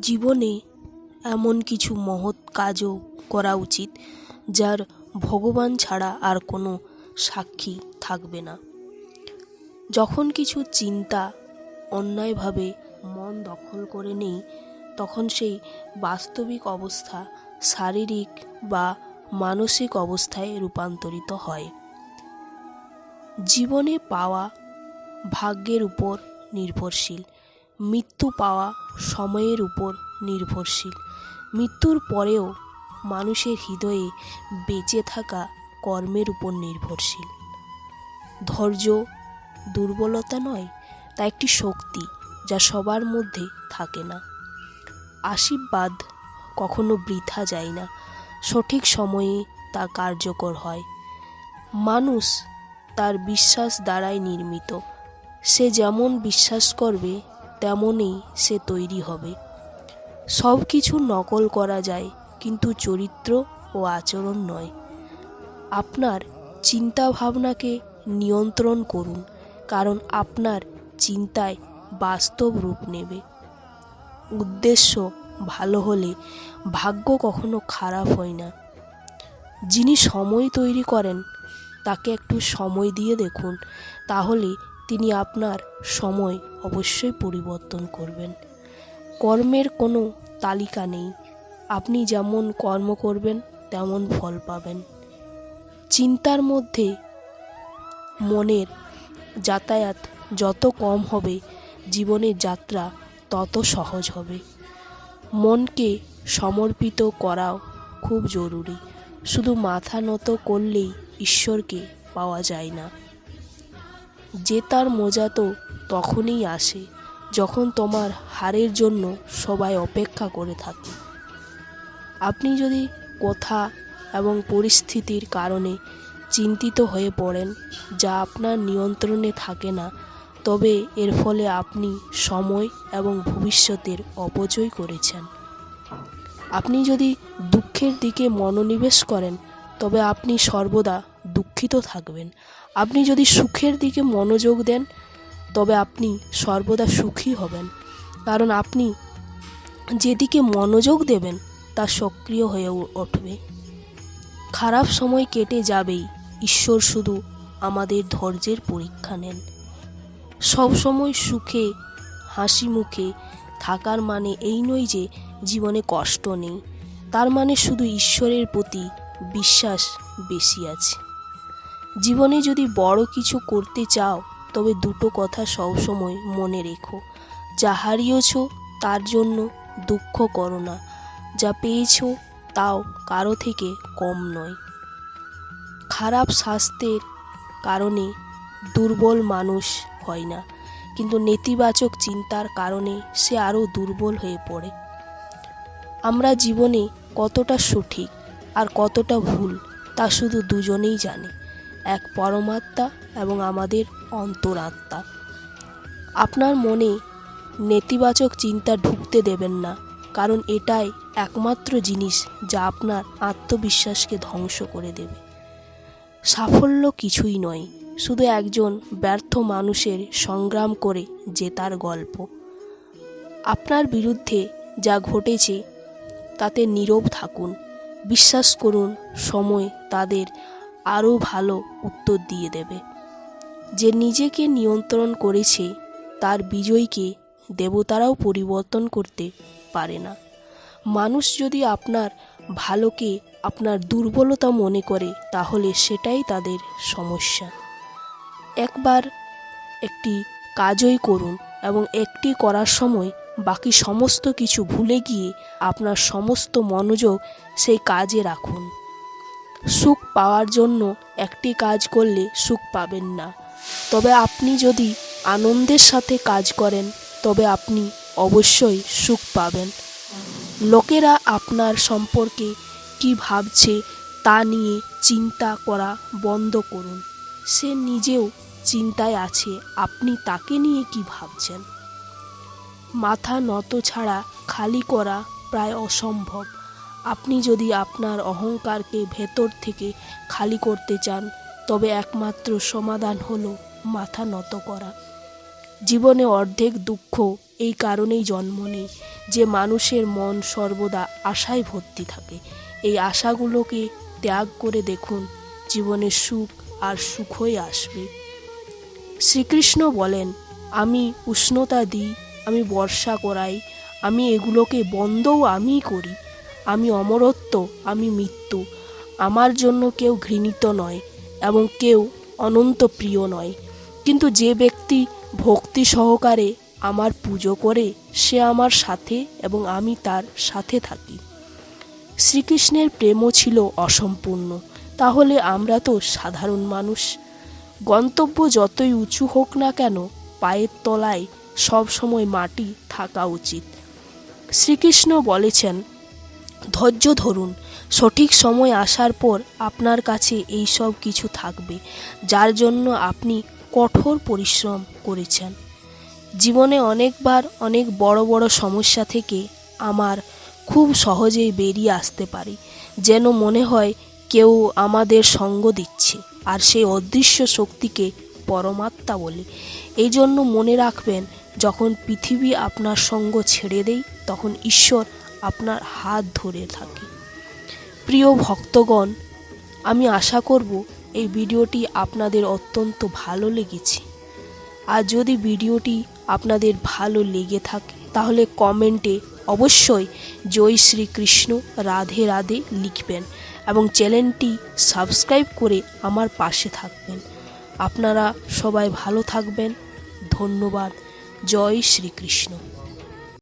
জীবনে এমন কিছু মহৎ কাজও করা উচিত, যার ভগবান ছাড়া আর কোনো সাক্ষী থাকবে না। যখন কিছু চিন্তা অন্যায়ভাবে মন দখল করে নেই, তখন সেই বাস্তবিক অবস্থা শারীরিক বা মানসিক অবস্থায় রূপান্তরিত হয়। জীবনে পাওয়া ভাগ্যের উপর নির্ভরশীল। মৃত্যু পাওয়া সময়ের উপর নির্ভরশীল। মৃত্যুর পরেও মানুষের হৃদয়ে বেঁচে থাকা কর্মের উপর নির্ভরশীল। ধৈর্য দুর্বলতা নয়, তা একটি শক্তি যা সবার মধ্যে থাকে না। আশীর্বাদ কখনো বৃথা যায় না, সঠিক সময়ে তা কার্যকর হয়। মানুষ তার বিশ্বাস দ্বারাই নির্মিত। সে যেমন বিশ্বাস করবে তেমনই সে তৈরি হবে। সব কিছু নকল করা যায়, কিন্তু চরিত্র ও আচরণ নয়। আপনার চিন্তা ভাবনাকে নিয়ন্ত্রণ করুন, কারণ আপনার চিন্তায় বাস্তব রূপ নেবে। উদ্দেশ্য ভালো হলে ভাগ্য কখনো খারাপ হয় না। যিনি সময় তৈরি করেন, তাকে একটু সময় দিয়ে দেখুন, তাহলে তিনি আপনার সময় অবশ্যই পরিবর্তন করবেন। কর্মের কোনো তালিকা নেই। আপনি যেমন কর্ম করবেন, তেমন ফল পাবেন। চিন্তার মধ্যে মনের যাতায়াত যত কম হবে, জীবনের যাত্রা তত সহজ হবে। মনকে সমর্পিত করাও খুব জরুরি। শুধু মাথা নত করলেই ঈশ্বরকে পাওয়া যায় না। জেতার মজা তো তখনই আসে যখন তোমার হারের জন্য সবাই অপেক্ষা করে থাকে। আপনি যদি কথা এবং পরিস্থিতির কারণে চিন্তিত হয়ে পড়েন, যা আপনার নিয়ন্ত্রণে থাকে না, তবে এর ফলে আপনি সময় এবং ভবিষ্যতের অপচয় করেছেন। আপনি যদি দুঃখের দিকে মনোনিবেশ করেন, তবে আপনি সর্বদা দুঃখিত থাকবেন। আপনি যদি সুখের দিকে মনোযোগ দেন, তবে আপনি সর্বদা সুখী হবেন। কারণ আপনি যেদিকে মনোযোগ দেবেন, তা সক্রিয় হয়ে উঠবে। খারাপ সময় কেটে যাবেই। ঈশ্বর শুধু আমাদের ধৈর্যের পরীক্ষা নেন। সবসময় সুখে, হাসি মুখে থাকার মানে এই নয় যে জীবনে কষ্ট নেই। তার মানে শুধু ঈশ্বরের প্রতি বিশ্বাস বেশি আছে। জীবনে যদি বড় কিছু করতে চাও, তবে দুটো কথা সবসময় মনে রেখো। যা হারিয়েছ, তার জন্য দুঃখ করো না। যা পেয়েছ, তাও কারও থেকে কম নয়। খারাপ স্বাস্থ্যের কারণে দুর্বল মানুষ হয় না, কিন্তু নেতিবাচক চিন্তার কারণে সে আরও দুর্বল হয়ে পড়ে। আমরা জীবনে কতটা সঠিক আর কতটা ভুল, তা শুধু দুজনেই জানে। এক পরমাত্মা এবং আমাদের অন্তরাত্মা। আপনার মনে নেতিবাচক চিন্তা ঢুকতে দেবেন না, কারণ এটাই একমাত্র জিনিস যা আপনার আত্মবিশ্বাসকে ধ্বংস করে দেবে। সাফল্য কিছুই নয়, শুধু একজন ব্যর্থ মানুষের সংগ্রাম করে জেতার গল্প। আপনার বিরুদ্ধে যা ঘটেছে, তাতে নীরব থাকুন, বিশ্বাস করুন, সময় তাদের আরও ভালো উত্তর দিয়ে দেবে। যে নিজেকে নিয়ন্ত্রণ করেছে, তার বিজয়কে দেবতারাও পরিবর্তন করতে পারে না। মানুষ যদি আপনার ভালোকে আপনার দুর্বলতা মনে করে, তাহলে সেটাই তাদের সমস্যা। একবার একটি কাজই করুন এবং একটি করার সময় বাকি সমস্ত কিছু ভুলে গিয়ে আপনার সমস্ত মনোযোগ সেই কাজে রাখুন। সুখ পাওয়ার জন্য একটি কাজ করলে সুখ পাবেন না। তবে আপনি যদি আনন্দের সাথে কাজ করেন, তবে আপনি অবশ্যই সুখ পাবেন। লোকেরা আপনার সম্পর্কে কি ভাবছে তা নিয়ে চিন্তা করা বন্ধ করুন। সে নিজেও চিন্তায় আছে, আপনি তাকে নিয়ে কি ভাবছেন? মাথা নত ছাড়া খালি করা প্রায় অসম্ভব। আপনি যদি আপনার অহংকারকে ভেতর থেকে খালি করতে চান, তবে একমাত্র সমাধান হলো মাথা নত করা। জীবনে অর্ধেক দুঃখ এই কারণেই জন্ম নেই যে মানুষের মন সর্বদা আশায় ভর্তি থাকে। এই আশাগুলোকে ত্যাগ করে দেখুন জীবনের সুখ আর সুখই আসবে। শ্রীকৃষ্ণ বলেন, আমি উষ্ণতা দিই, আমি বর্ষা করাই, আমি এগুলোকে বন্ধও আমিই করি। আমি অমরত্ব, আমি মৃত্যু। আমার জন্য কেউ ঘৃণিত নয় এবং কেউ অনন্ত প্রিয় নয়। কিন্তু যে ব্যক্তি ভক্তি সহকারে আমার পুজো করে, সে আমার সাথে এবং আমি তার সাথে থাকি। শ্রীকৃষ্ণের প্রেমও ছিল অসম্পূর্ণ। তাহলে আমরা তো সাধারণ মানুষ। গন্তব্য যতই উঁচু হোক না কেন, পায়ের তলায় সব সময় মাটি থাকা উচিত। শ্রীকৃষ্ণ বলেছেন ধৈর্য ধরুন। সঠিক সময় আসার পর আপনার কাছে এই সব কিছু থাকবে, যার জন্য আপনি কঠোর পরিশ্রম করেছেন। জীবনে অনেকবার অনেক বড় বড় সমস্যা থেকে আমার খুব সহজেই বেরিয়ে আসতে পারি, যেন মনে হয় কেউ আমাদের সঙ্গ দিচ্ছে আর সেই অদৃশ্য শক্তিকে পরমাত্মা বলে। এই জন্য মনে রাখবেন, যখন পৃথিবী আপনার সঙ্গ ছেড়ে দেয় তখন ঈশ্বর আপনার হাত ধরে থাকে। প্রিয় ভক্তগণ, আমি আশা করব এই ভিডিওটি আপনাদের অত্যন্ত ভালো লেগেছে। আর যদি ভিডিওটি আপনাদের ভালো লেগে থাকে, তাহলে কমেন্টে অবশ্যই জয় শ্রীকৃষ্ণ রাধে রাধে লিখবেন এবং চ্যানেলটি সাবস্ক্রাইব করে আমার পাশে থাকবেন। আপনারা সবাই ভালো থাকবেন। ধন্যবাদ। জয় শ্রীকৃষ্ণ।